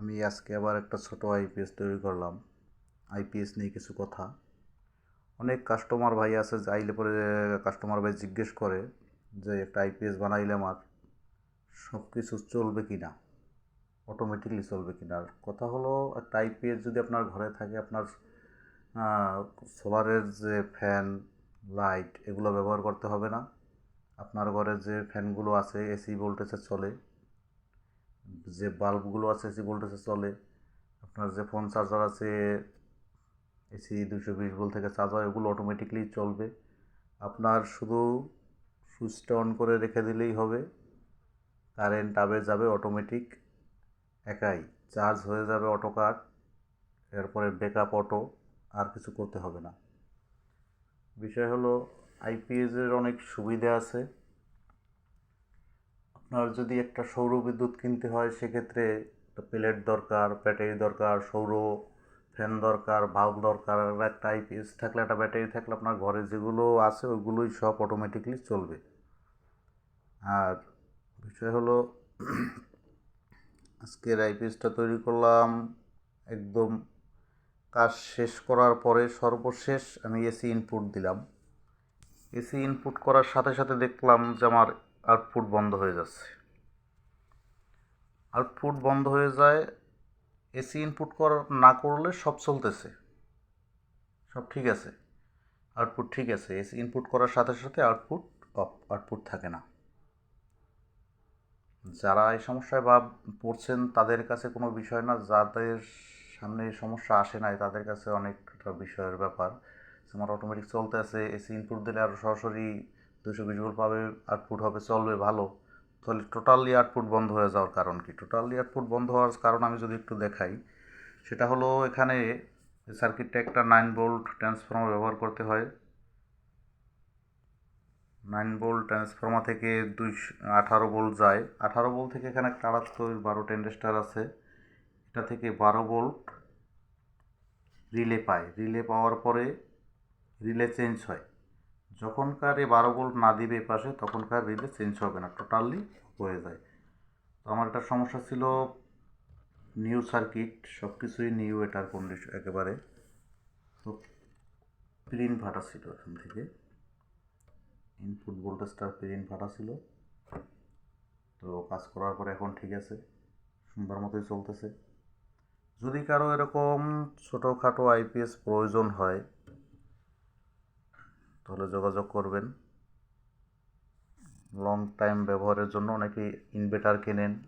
আমি আজকে আবার একটা ছোট আইপিএস তৈরি করলাম। আইপিএস নিয়ে কিছু কথা। অনেক কাস্টমার ভাই আছে, যাইলে পরে কাস্টমার ভাই জিজ্ঞেস করে যে, একটা আইপিএস বানাইলে আমার সব কিছু চলবে কি না অটোমেটিকলি চলবে কি না কথা হলো, একটা আইপিএস যদি আপনার ঘরে থাকে, আপনার সোলারের যে ফ্যান লাইট এগুলো ব্যবহার করতে হবে না। আপনার ঘরে যে ফ্যানগুলো আছে এসি ভোল্টেজে চলে। যে বাল্বগুলো আছে এসি ভোল্টেজে চলে, আপনার যে ফোন চার্জার আছে এসি দুশো বিশ ভোল্ট থেকে চার্জ হয় ওগুলো অটোমেটিকলি চলবে। আপনার শুধু সুইচটা অন করে রেখে দিলেই হবে। কারেন্ট আবে যাবে অটোমেটিক একাই। চার্জ হয়ে যাবে অটো কাট এরপরে ব্যাকআপ অটো আর কিছু করতে হবে না। বিষয় হলো আইপিএসের অনেক সুবিধা আছে। আপনার যদি একটা সৌর বিদ্যুৎ কিনতে হয়, সেক্ষেত্রে প্লেট দরকার, ব্যাটারি দরকার, সৌর ফ্যান দরকার, বাল্ব দরকার একটা আইপিএস থাকলে, একটা ব্যাটারি থাকলে আপনার ঘরে যেগুলো আছে, ওইগুলোই সব অটোমেটিকলি চলবে। আর বিষয় হলো, আজকের আইপিএসটা তৈরি করলাম, একদম কাজ শেষ করার পরে সর্বশেষ আমি এসি ইনপুট দিলাম। এসি ইনপুট করার সাথে সাথে দেখলাম যে আমার আউটপুট বন্ধ হয়ে যাচ্ছে। আউটপুট বন্ধ হয়ে যায়, এসি ইনপুট কর, না করলে সব চলতেছে। সব ঠিক আছে। আউটপুট ঠিক আছে। এসি ইনপুট করার সাথে সাথে আউটপুট অফ আউটপুট থাকে না। যারা এই সমস্যায় বা পড়ছেন, তাদের কাছে কোনো বিষয় না। যাদের সামনে সমস্যা আসে নাই, তাদের কাছে অনেকটা বিষয়ের ব্যাপার। আমার অটোমেটিক চলতে আছে এসি ইনপুট দিলে আরও সরাসরি দুশো বিশ ভোল্ট পাবে আউটপুট হবে, চলবে ভালো। তাহলে টোটালি আউটপুট বন্ধ হয়ে যাওয়ার কারণ কি? টোটালি আউটপুট বন্ধ হওয়ার কারণ আমি যদি একটু দেখাই, সেটা হলো এখানে সার্কিটটা একটা নাইন ভোল্ট ট্রান্সফর্মার ব্যবহার করতে হয়। নাইন ভোল্ট ট্রান্সফর্মার থেকে দুই আঠারো ভোল্ট যায়। আঠারো ভোল্ট থেকে এখানে একটা আড়াত্তর বারো টেন্ডেস্টার আছে। এটা থেকে বারো ভোল্ট রিলে পায়। রিলে পাওয়ার পরে রিলে চেঞ্জ হয়। যখনকার এ বারো ভোল্ট না দিবে পাশে, তখনকার রিলে চেঞ্জ হবে না টোটালি হয়ে যায়। তো আমার একটা সমস্যা ছিল নিউ সার্কিট সব কিছুই নিউ এটার কন্ডিশন একেবারে। তো প্রিন্ট ফাটা ছিল এখান থেকে। ইনপুট ভোল্টেজটার প্রিন্ট ফাটা ছিল। তো কাজ করার পরে এখন ঠিক আছে, সুন্দর মতোই চলতেছে। যদি কারও এরকম ছোটোখাটো আইপিএস প্রয়োজন হয় তাহলে যোগাযোগ করবেন। লং টাইম ব্যবহারের জন্য অনেকেই ইনভার্টার কেনেন।